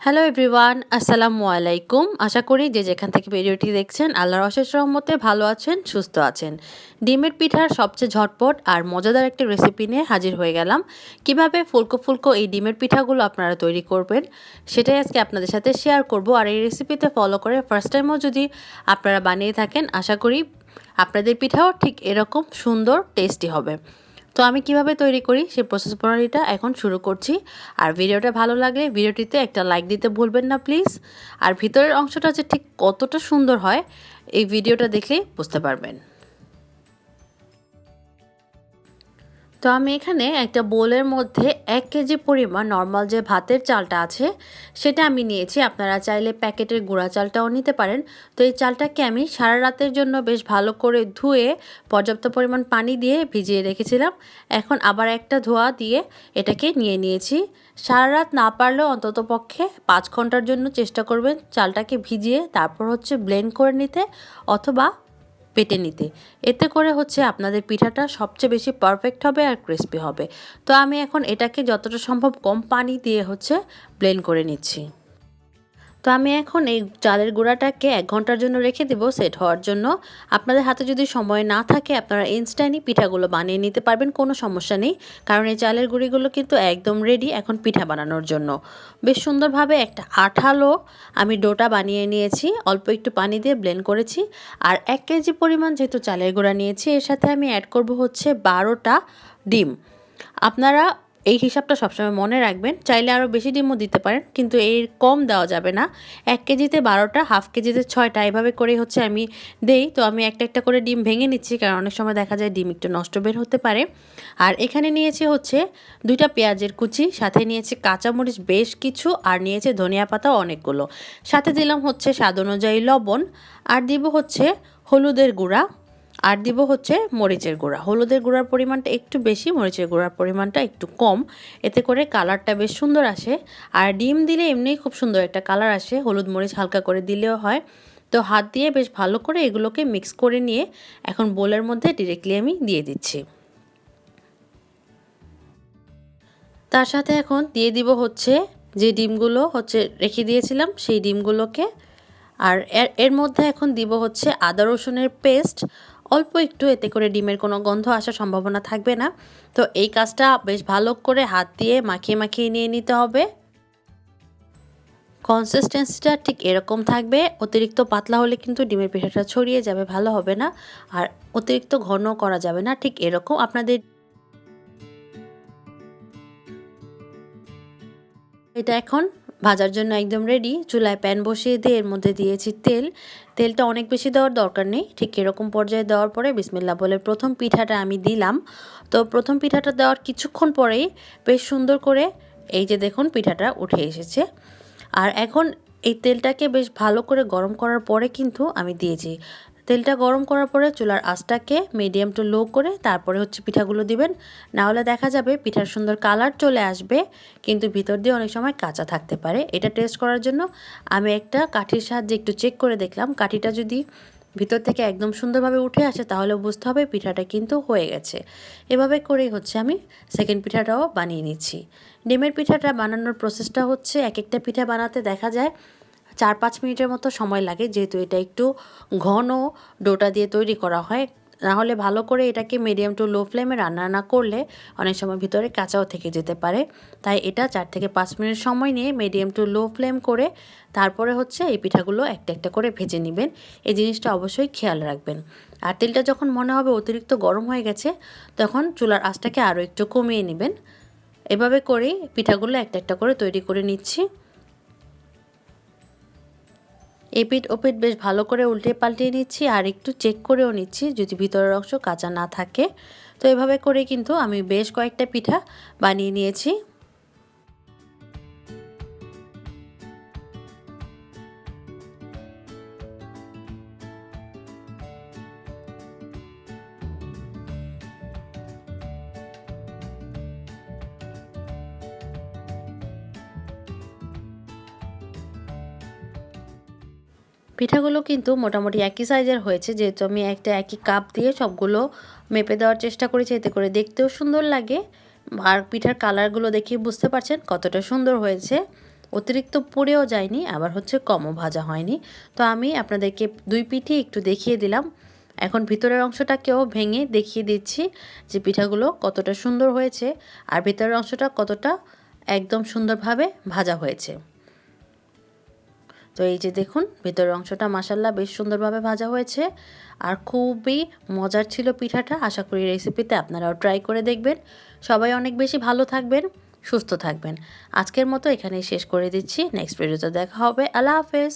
Hello everyone আসসালামু আলাইকুম আশা করি যে যেখান থেকে ভিডিওটি দেখছেন, আল্লাহর অশেষ রহমতে ভালো আছেন, সুস্থ আছেন। ডিমের পিঠার সবচেয়ে ঝটপট আর মজাদার একটি রেসিপি নিয়ে হাজির হয়ে গেলাম। কীভাবে ফুলকো ফুলকো এই ডিমের পিঠাগুলো আপনারা তৈরি করবেন, সেটাই আজকে আপনাদের সাথে শেয়ার করব। আর এই রেসিপিতে ফলো করে ফার্স্ট টাইমও যদি আপনারা বানিয়ে থাকেন, আশা করি আপনাদের পিঠাও ঠিক এরকম সুন্দর টেস্টি হবে। তো আমি কীভাবে তৈরি করি? সেই প্রসেস প্রণালীটা এখন শুরু করছি। আর ভিডিওটা ভালো লাগলে ভিডিওটিতে একটা লাইক দিতে ভুলবেন না প্লিজ আর ভিতরের অংশটা যে ঠিক কতটা সুন্দর হয়, এই ভিডিওটা দেখলেই বুঝতে পারবেন। তো আমি এখানে একটা বোলের মধ্যে এক কেজি পরিমাণ নর্মাল যে ভাতের চালটা আছে, সেটা আমি নিয়েছি। আপনারা চাইলে প্যাকেটের গুঁড়া চালটাও নিতে পারেন। তো এই চালটাকে আমি সারা রাতের জন্য বেশ ভালো করে ধুয়ে, পর্যাপ্ত পরিমাণ পানি দিয়ে ভিজিয়ে রেখেছিলাম। এখন আবার একটা ধোয়া দিয়ে এটাকে নিয়ে নিয়েছি। সারা রাত না পারলেও অন্তত পক্ষে পাঁচ ঘণ্টার জন্য চেষ্টা করবেন চালটাকে ভিজিয়ে, তারপর হচ্ছে ব্লেন্ড করে নিতে অথবা পেটে নিতে। এতে করে হচ্ছে আপনাদের পিঠাটা সবচেয়ে বেশি পারফেক্ট হবে আর ক্রিস্পি হবে। তো আমি এখন এটাকে যতটা সম্ভব কম পানি দিয়ে হচ্ছে প্লেন করে নিচ্ছি। তো আমি এখন এই চালের গুঁড়াটাকে এক ঘণ্টার জন্য রেখে দেবো সেট হওয়ার জন্য। আপনাদের হাতে যদি সময় না থাকে, আপনারা ইনস্ট্যান্টই পিঠাগুলো বানিয়ে নিতে পারবেন, কোনো সমস্যা নেই। কারণ এই চালের গুঁড়িগুলো কিন্তু একদম রেডি এখন পিঠা বানানোর জন্য। বেশ সুন্দরভাবে একটা আঠালো আমি ডোটা বানিয়ে নিয়েছি, অল্প একটু পানি দিয়ে ব্লেন্ড করেছি। আর এক কেজি পরিমাণ যেহেতু চালের গুঁড়া নিয়েছি, এর সাথে আমি অ্যাড করব হচ্ছে বারোটা ডিম। আপনারা এই হিসাবটা সবসময় মনে রাখবেন। চাইলে আরও বেশি ডিমও দিতে পারেন, কিন্তু এর কম দেওয়া যাবে না। এক কেজিতে বারোটা, হাফ কেজিতে ছয়টা, এভাবে করে হচ্ছে আমি দেই। তো আমি একটা একটা করে ডিম ভেঙে নিচ্ছি, কারণ অনেক সময় দেখা যায় ডিম একটু নষ্ট বের হতে পারে। আর এখানে নিয়েছি হচ্ছে দুইটা পেঁয়াজের কুচি, সাথে নিয়েছি কাঁচামরিচ বেশ কিছু, আর নিয়েছে ধনিয়া পাতা অনেকগুলো। সাথে দিলাম হচ্ছে স্বাদ অনুযায়ী লবণ, আর দিব হচ্ছে হলুদের গুঁড়া। আর দিব হচ্ছে মরিচের গুঁড়া। হলুদের গুঁড়ার পরিমাণটা একটু বেশি, মরিচের গুঁড়ার পরিমাণটা একটু কম। এতে করে কালারটা বেশ সুন্দর আসে। আর ডিম দিলে এমনিই খুব সুন্দর একটা কালার আসে। হলুদ মরিচ হালকা করে দিলেও হয়। তো হাত দিয়ে বেশ ভালো করে এগুলোকে মিক্স করে নিয়ে এখন বোলের মধ্যে ডিরেক্টলি আমি দিয়ে দিচ্ছি। তার সাথে এখন দিয়ে দিব হচ্ছে যে ডিমগুলো হচ্ছে রেখে দিয়েছিলাম, সেই ডিমগুলোকে। আর এর মধ্যে এখন দিব হচ্ছে আদা রসুনের পেস্ট অল্প একটু, এতে করে ডিমের কোনো গন্ধ আসার সম্ভাবনা থাকবে না। তো এই কাজটা বেশ ভালো করে হাত দিয়ে মাখিয়ে মাখিয়ে নিয়ে নিতে হবে। কনসিস্টেন্সিটা ঠিক এরকম থাকবে, অতিরিক্ত পাতলা হলে কিন্তু ডিমের পিঠাটা ছড়িয়ে যাবে, ভালো হবে না। আর অতিরিক্ত ঘন করা যাবে না, ঠিক এরকম আপনাদের এটা এখন ভাজার জন্য একদম রেডি চুলায় প্যান বসিয়ে দিয়ে এর মধ্যে দিয়েছি তেল। তেলটা অনেক বেশি দেওয়ার দরকার নেই। ঠিক এরকম পর্যায়ে দেওয়ার পরে বিসমিল্লা বলে প্রথম পিঠাটা আমি দিলাম। তো প্রথম পিঠাটা দেওয়ার কিছুক্ষণ পরেই বেশ সুন্দর করে এই যে দেখুন পিঠাটা উঠে এসেছে। আর এখন এই তেলটাকে বেশ ভালো করে গরম করার পরে কিন্তু আমি দিয়েছি তেলটা গরম করার পরে চুলার আঁচটাকে মিডিয়াম টু লো করে তারপরে হচ্ছে পিঠাগুলো দিবেন। না হলে দেখা যাবে পিঠার সুন্দর কালার চলে আসবে, কিন্তু ভিতর দিয়ে অনেক সময় কাঁচা থাকতে পারে। এটা টেস্ট করার জন্য আমি একটা কাঠির সাহায্যে একটু চেক করে দেখলাম। কাঠিটা যদি ভিতর থেকে একদম সুন্দরভাবে উঠে আসে, তাহলে বুঝতে হবে পিঠাটা কিন্তু হয়ে গেছে। এভাবে করেই হচ্ছে আমি সেকেন্ড পিঠাটাও বানিয়ে নিচ্ছি। ডিমের পিঠাটা বানানোর প্রসেসটা হচ্ছে এক একটা পিঠা বানাতে দেখা যায় চার পাঁচ মিনিটের মতো সময় লাগে, যেহেতু এটা একটু ঘন ডোটা দিয়ে তৈরি করা হয়। নাহলে ভালো করে এটাকে মিডিয়াম টু লো ফ্লেমে রান্না না করলে অনেক সময় ভিতরে কাঁচাও থেকে যেতে পারে। তাই এটা চার থেকে পাঁচ মিনিট সময় নিয়ে মিডিয়াম টু লো ফ্লেম করে তারপরে হচ্ছে এই পিঠাগুলো একটা একটা করে ভেজে নেবেন। এই জিনিসটা অবশ্যই খেয়াল রাখবেন। আর তেলটা যখন মনে হবে অতিরিক্ত গরম হয়ে গেছে, তখন চুলার আঁচটাকে আরও একটু কমিয়ে নেবেন। এভাবে করেই পিঠাগুলো একটা একটা করে তৈরি করে নিচ্ছি। এপিট ওপিট বেশ ভালো করে উল্টে পাল্টিয়ে নিচ্ছি আর একটু চেক করেও নিচ্ছি যদি ভিতরের অংশ কাঁচা না থাকে। তো এভাবে করে কিন্তু আমি বেশ কয়েকটা পিঠা বানিয়ে নিয়েছি। পিঠাগুলো কিন্তু মোটামুটি একই সাইজের হয়েছে। যেহেতু আমি একটা একই কাপ দিয়ে সবগুলো মেপে দেওয়ার চেষ্টা করেছি, এতে করে দেখতেও সুন্দর লাগে। আর পিঠার কালারগুলো দেখে বুঝতে পারছেন কতটা সুন্দর হয়েছে। অতিরিক্ত পুড়েও যায়নি, আবার হচ্ছে কমও ভাজা হয়নি। তো আমি আপনাদেরকে দুই পিঠি একটু দেখিয়ে দিলাম। এখন ভিতরের অংশটাকেও ভেঙে দেখিয়ে দিচ্ছি যে পিঠাগুলো কতটা সুন্দর হয়েছে, আর ভিতরের অংশটা কতটা একদম সুন্দরভাবে ভাজা হয়েছে। তো এই যে দেখুন, ভেতরের অংশটা মাসাল্লাহ বেশ সুন্দরভাবে ভাজা হয়েছে। আর খুবই মজার ছিল পিঠাটা, আশা করি রেসিপিতে আপনারাও ট্রাই করে দেখবেন। সবাই অনেক বেশি ভালো থাকবেন, সুস্থ থাকবেন। আজকের মতো এখানেই শেষ করে দিচ্ছি। নেক্সট ভিডিওতে দেখা হবে। আল্লাহ হাফেজ।